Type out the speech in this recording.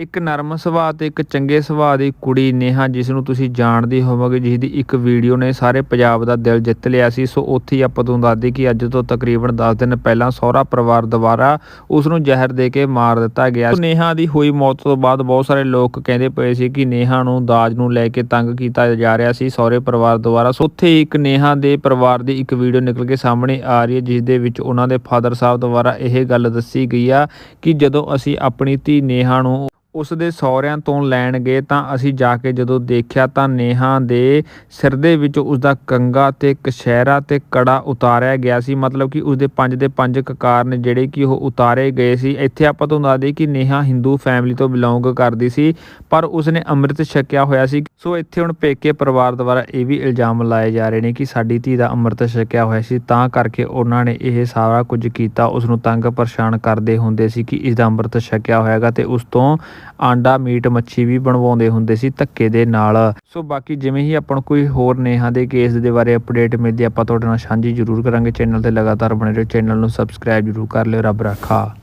ਇੱਕ ਨਰਮ ਸੁਭਾਅ ਤੇ ਇੱਕ ਚੰਗੇ ਸੁਭਾਅ ਦੀ ਕੁੜੀ ਨੇਹਾ, ਜਿਸ ਨੂੰ ਤੁਸੀਂ ਜਾਣਦੇ ਹੋਵੋਗੇ, ਜਿਸ ਦੀ ਇੱਕ ਵੀਡੀਓ ਨੇ ਸਾਰੇ ਪੰਜਾਬ ਦਾ ਦਿਲ ਜਿੱਤ ਲਿਆ ਸੀ। ਸੋ ਉੱਥੇ ਹੀ ਆਪਾਂ ਤੁਹਾਨੂੰ ਦੱਸਦੇ ਕਿ ਅੱਜ ਤੋਂ ਤਕਰੀਬਨ 10 ਦਿਨ ਪਹਿਲਾਂ ਸਹੁਰਾ ਪਰਿਵਾਰ ਦੁਬਾਰਾ ਉਸ ਨੂੰ ਜ਼ਹਿਰ ਦੇ ਕੇ ਮਾਰ ਦਿੱਤਾ ਗਿਆ ਨੇਹਾ ਦੀ ਹੋਈ ਮੌਤ ਤੋਂ ਬਾਅਦ ਬਹੁਤ ਸਾਰੇ ਲੋਕ ਕਹਿੰਦੇ ਪਏ ਸੀ ਕਿ ਨੇਹਾ ਨੂੰ ਦਾਜ ਨੂੰ ਲੈ ਕੇ ਤੰਗ ਕੀਤਾ ਜਾ ਰਿਹਾ ਸੀ ਸਹੁਰੇ ਪਰਿਵਾਰ ਦੁਆਰਾ। ਸੋ ਉੱਥੇ ਹੀ ਇੱਕ ਨੇਹਾ ਦੇ ਪਰਿਵਾਰ ਦੀ ਇੱਕ ਵੀਡੀਓ ਨਿਕਲ ਕੇ ਸਾਹਮਣੇ ਆ ਰਹੀ ਹੈ, ਜਿਸ ਦੇ ਵਿੱਚ ਉਹਨਾਂ ਦੇ ਫਾਦਰ ਸਾਹਿਬ ਦੁਆਰਾ ਇਹ ਗੱਲ ਦੱਸੀ ਗਈ ਆ ਕਿ ਜਦੋਂ ਅਸੀਂ ਆਪਣੀ ਧੀ ਨੇਹਾ ਨੂੰ ਉਸ ਦੇ ਸਹੁਰਿਆਂ ਤੋਂ ਲੈਣ ਗਏ ਤਾਂ ਅਸੀਂ ਜਾ ਕੇ ਜਦੋਂ ਦੇਖਿਆ ਤਾਂ ਨੇਹਾ ਦੇ ਸਿਰ ਦੇ ਵਿੱਚ ਉਸ ਦਾ ਕੰਗਾ ਤੇ ਕਸ਼ਹਿਰਾ ਤੇ ਕੜਾ ਉਤਾਰਿਆ ਗਿਆ ਸੀ। ਮਤਲਬ ਕਿ ਉਸ ਦੇ ਪੰਜ ਦੇ ਪੰਜ ਕਕਾਰ ਨੇ ਜਿਹੜੇ ਕਿ ਉਹ ਉਤਾਰੇ ਗਏ ਸੀ। ਇੱਥੇ ਆਪਾਂ ਤੁਹਾਨੂੰ ਦੱਸ ਦਈਏ ਕਿ ਨੇਹਾ ਹਿੰਦੂ ਫੈਮਿਲੀ ਤੋਂ ਬਿਲੋਂਗ ਕਰਦੀ ਸੀ, ਪਰ ਉਸਨੇ ਅੰਮ੍ਰਿਤ ਛਕਿਆ ਹੋਇਆ ਸੀ। ਸੋ ਇੱਥੇ ਹੁਣ ਪੇਕੇ ਪਰਿਵਾਰ ਦੁਆਰਾ ਇਹ ਵੀ ਇਲਜ਼ਾਮ ਲਾਏ ਜਾ ਰਹੇ ਨੇ ਕਿ ਸਾਡੀ ਧੀ ਦਾ ਅੰਮ੍ਰਿਤ ਛਕਿਆ ਹੋਇਆ ਸੀ। ਤਾਂ ਕਰਕੇ ਉਹਨਾਂ ਨੇ ਇਹ ਸਾਰਾ ਕੁਝ ਕੀਤਾ। ਉਸ ਨੂੰ ਤੰਗ ਪਰੇਸ਼ਾਨ ਕਰਦੇ ਹੁੰਦੇ ਸੀ ਕਿ ਇਸ ਦਾ ਅੰਮ੍ਰਿਤ ਛਕਿਆ ਹੋਇਆਗਾ ਤੇ ਉਸ ਤੋਂ ਆਂਡਾ, ਮੀਟ, ਮੱਛੀ ਵੀ ਬਣਵਾਉਂਦੇ ਹੁੰਦੇ ਸੀ ਧੱਕੇ ਦੇ ਨਾਲ। ਸੋ ਬਾਕੀ ਜਿਵੇਂ ਹੀ ਆਪਾਂ ਨੂੰ ਕੋਈ ਹੋਰ ਨੇਹਾ ਦੇ ਕੇਸ ਦੇ ਬਾਰੇ ਅਪਡੇਟ ਮਿਲਦੀ ਆਪਾਂ ਤੁਹਾਡੇ ਨਾਲ ਸਾਂਝੀ ਜ਼ਰੂਰ ਕਰਾਂਗੇ। ਚੈਨਲ ਤੇ ਲਗਾਤਾਰ ਬਣੇ ਰਹੋ ਚੈਨਲ ਨੂੰ ਸਬਸਕ੍ਰਾਈਬ ਜ਼ਰੂਰ ਕਰ ਲਿਓ, ਰੱਬ ਰੱਖਾ।